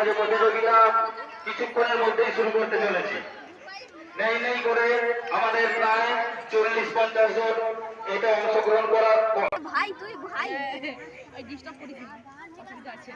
এমন প্রতিযোগিতা কিছুক্ষণের মধ্যেই শুরু করতে চলেছে। নেই নেই করে আমাদের প্রায় চল্লিশ পঞ্চাশ জন এটা অংশগ্রহণ করার ভাই তুই ভাই। ডিস্টার্ব করিস আছে।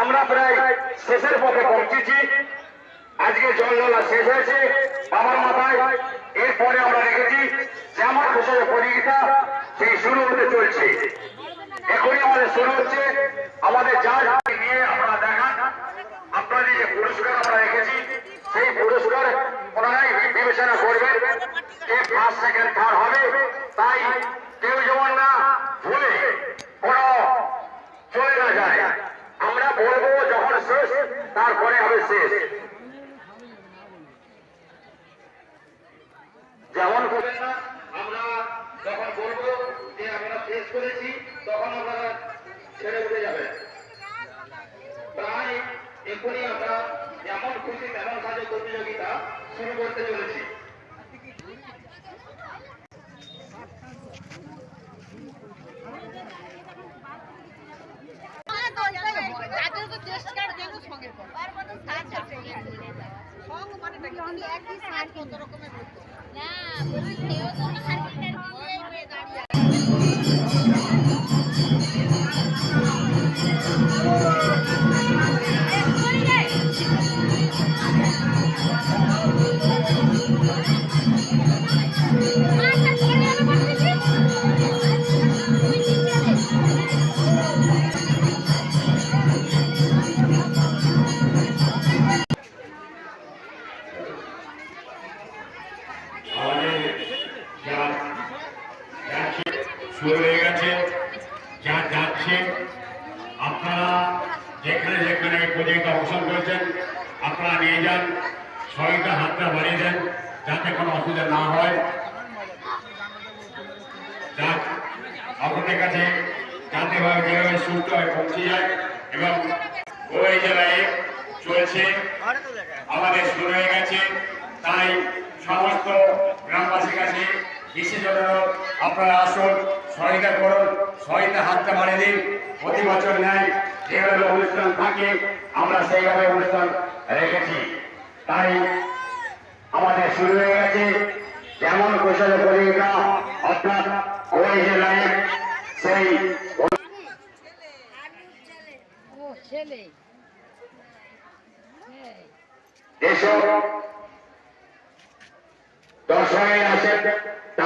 আমরা প্রায় শেষের পথে পৌঁছেছি। আজকে জল জ্বলা শেষ হয়েছে। বাবার মাথায় এরপরে আমরা রেখেছি যেমন ঘোষণা প্রতিযোগিতা সেই শুরু হতে চলছে। এখনই আমাদের শুরু হচ্ছে। আমাদের যা যা নিয়ে আপনারা দেখান আপনাদের যে পুরস্কার আমরা রেখেছি, সেই পুরস্কার ওনারাই বিবেচনা করবেন কে ফার্স্ট সেকেন্ড থার্ড হবে। তাই কেউ যেমন না ভুলে চলে না যায়। আমরা বলব যখন শেষ, তারপরে হবে শেষ যেমন বলবেন না আমরা যখন বলব যে আমরা শেষ করেছি, তখন আপনারা ছেড়ে উঠে যাবেন। প্রায় এখনই আমরা যেমন খুশি তেমন কাজে প্রতিযোগিতা শুরু করতে চলেছি। সঙ্গে মানে একই সার কত রকমের না অংশগ্রহণ করেছেন আপনারা নিয়ে যান সবাইকে হাতটা বাড়িয়ে দেন, যাতে কোনো অসুবিধা না হয়। আপনাদের কাছে যাতে ভাবে যেভাবে সুস্থ হয়ে পৌঁছে যায় এবং ওই জেলায় চলছে, আমাদের শুরু হয়ে গেছে। তাই সমস্ত গ্রামবাসীর কাছে অনুরোধ আপনারা আসুন সহায়তা করুন সহায়তা হাতটা বাড়িয়ে দিন। প্রতি বছর নেয় যেভাবে অনুষ্ঠান থাকে আমরা সেইভাবে অনুষ্ঠান রেখেছি। তাই আমাদের শুরু হয়ে গেছে। যেমন কৌশল পরিকা অর্থাৎ ওই জেলায় সেই ও ছেলে এসব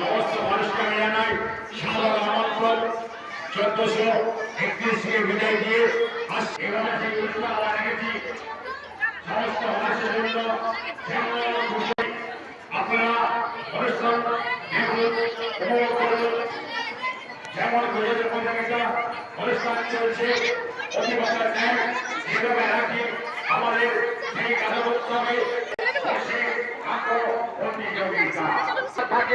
সমস্ত মানুষকে জানাই সাধারণ আমন্ত্রণ, চোদ্দশো একত্রিশ থেকে বিদায় দিয়ে সমস্ত মানুষের জন্য আপনারা অনুষ্ঠান যেমন অনুষ্ঠান চলছে ন্যায় যেভাবে রাখি আমাদের সেই গানোৎসবে বসে আঁকো প্রতিযোগিতা থাকে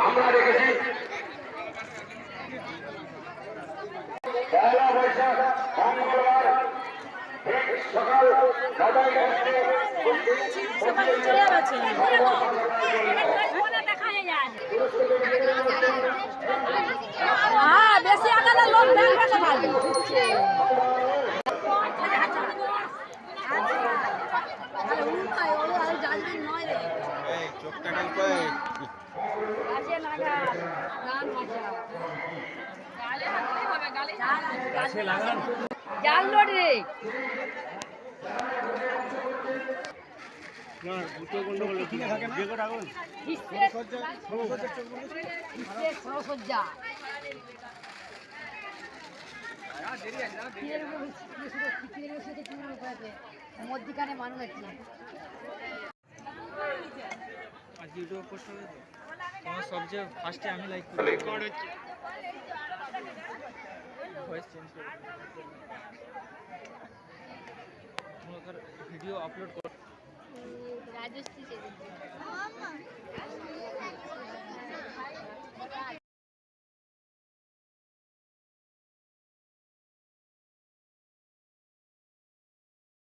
আমরা রেখেছি পয়লা বৈশাখ মঙ্গলবার ঠিক সকাল নটায় বেশি আকারে লোক দেখবে ভালো জাল লোড রে সরসজ্জা। মধ্যিখানে মানুষ আছে। তোমার সবচেয়ে ফার্স্টে আমি লাইক করি। ভয়েস চেঞ্জ করে তোমার ভিডিও আপলোড কর। রাজশ্রী